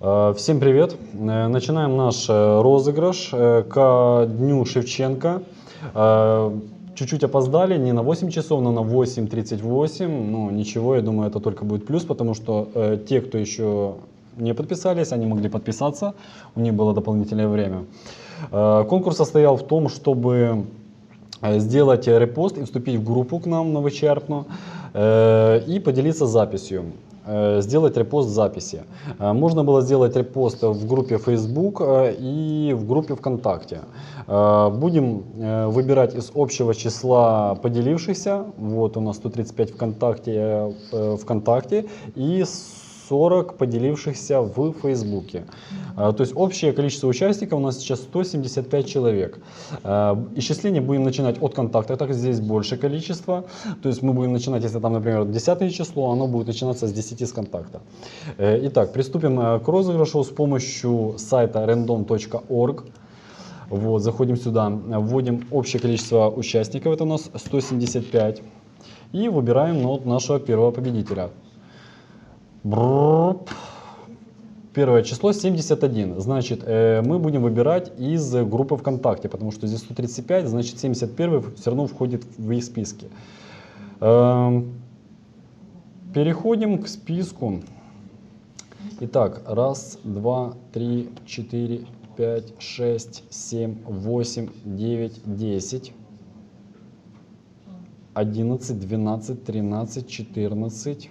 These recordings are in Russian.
Э, Всем привет! Э, Начинаем наш э, розыгрыш ко дню Шевченко. Чуть-чуть опоздали, не на 8 часов, но на 8.38. Ну ничего, я думаю, это только будет плюс, потому что те, кто еще не подписались, они могли подписаться, у них было дополнительное время. Конкурс состоял в том, чтобы сделать репост и вступить в группу к нам на вычерпну и поделиться записью сделать репост записи. Э, Можно было сделать репост в группе Facebook э, и в группе ВКонтакте. Э, Будем э, выбирать из общего числа поделившихся. Вот у нас 135 ВКонтакте, э, э, ВКонтакте и 40 поделившихся в Фейсбуке. Э, То есть общее количество участников у нас сейчас 175 человек. Э, Исчисление будем начинать от контакта, так здесь больше количество. То есть мы будем начинать, если там, например, 10 число, оно будет начинаться с 10 с контакта. Э, Итак, приступим э, к розыгрышу с помощью сайта random.org. Вот, заходим сюда, вводим общее количество участников, это у нас 175. И выбираем ну, нашего первого победителя. Первое число 71. Значит, э, мы будем выбирать из группы ВКонтакте, потому что здесь 135, значит 71 все равно входит в их списки. Эм, переходим к списку. Итак, раз, два, три, четыре, пять, шесть, семь, восемь, девять, десять. 11, 12, 13, 14,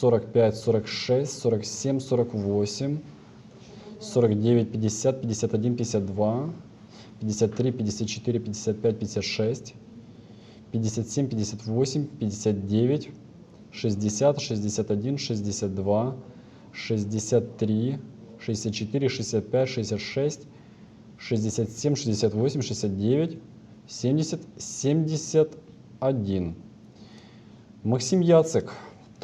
45, 46, 47, 48, 49, 50, 51, 52, 53, 54, 55, 56, 57, 58, 59, 60, 61, 62, 63, 64, 65, 66, 67, 68, 69, 70, 71. Максим Яцек.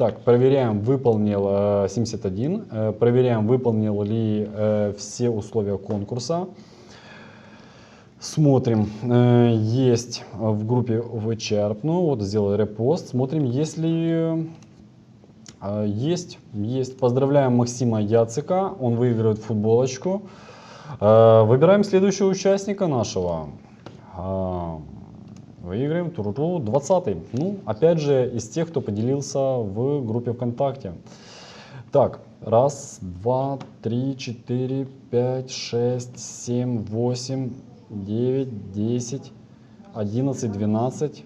Так, проверяем, выполнил э, 71. Э, проверяем, выполнил ли э, все условия конкурса. Смотрим, э, есть в группе вычерпну, вот сделал репост. Смотрим, если э, есть, есть. Поздравляем Максима Яцика, он выигрывает футболочку. Э, Выбираем следующего участника нашего. Выиграем туру 20 Ну, опять же, из тех, кто поделился в группе ВКонтакте. Так, раз, два, три, четыре, пять, шесть, семь, восемь, девять, десять, одиннадцать, двенадцать,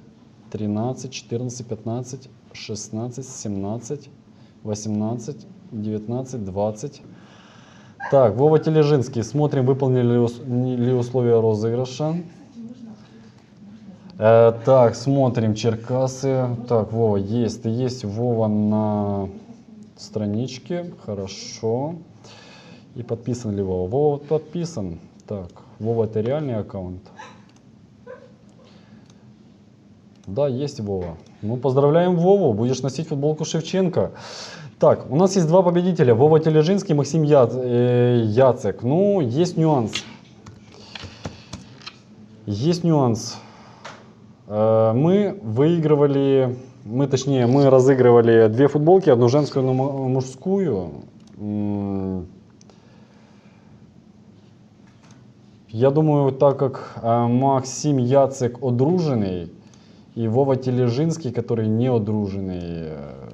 тринадцать, четырнадцать, пятнадцать, шестнадцать, семнадцать, восемнадцать, девятнадцать, двадцать. Так, Вова Тележинский. Смотрим, выполнили ли условия розыгрыша. Э, так, смотрим Черкасы. Так, Вова, есть. Ты есть, Вова, на страничке. Хорошо. И подписан ли Вова? Вова подписан. Так, Вова это реальный аккаунт? Да, есть Вова. Ну, поздравляем Вову. Будешь носить футболку Шевченко. Так, у нас есть два победителя. Вова Тележинский, Максим Я- э, Яцек. Ну, есть нюанс. Есть нюанс. Э, Мы выигрывали, мы точнее, мы разыгрывали две футболки, одну женскую, одну му- мужскую. Я думаю, так как э, Максим Яцек одруженный и Вова Тележинский, который не одруженный, э,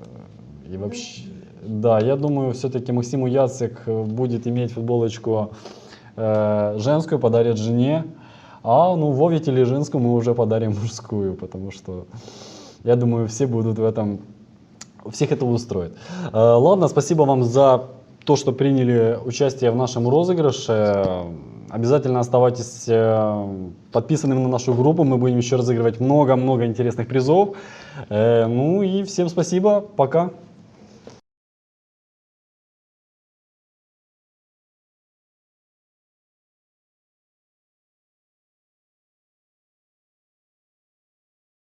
и вообще, да, я думаю, все-таки Максиму Яцек будет иметь футболочку э, женскую, подарит жене, а ну Вове Тележинскому мы уже подарим мужскую, потому что я думаю, все будут в этом, всех это устроит. Э, Ладно, спасибо вам за то, что приняли участие в нашем розыгрыше. Обязательно оставайтесь э, подписанными на нашу группу. Мы будем еще разыгрывать много-много интересных призов. Э, Ну и всем спасибо. Пока.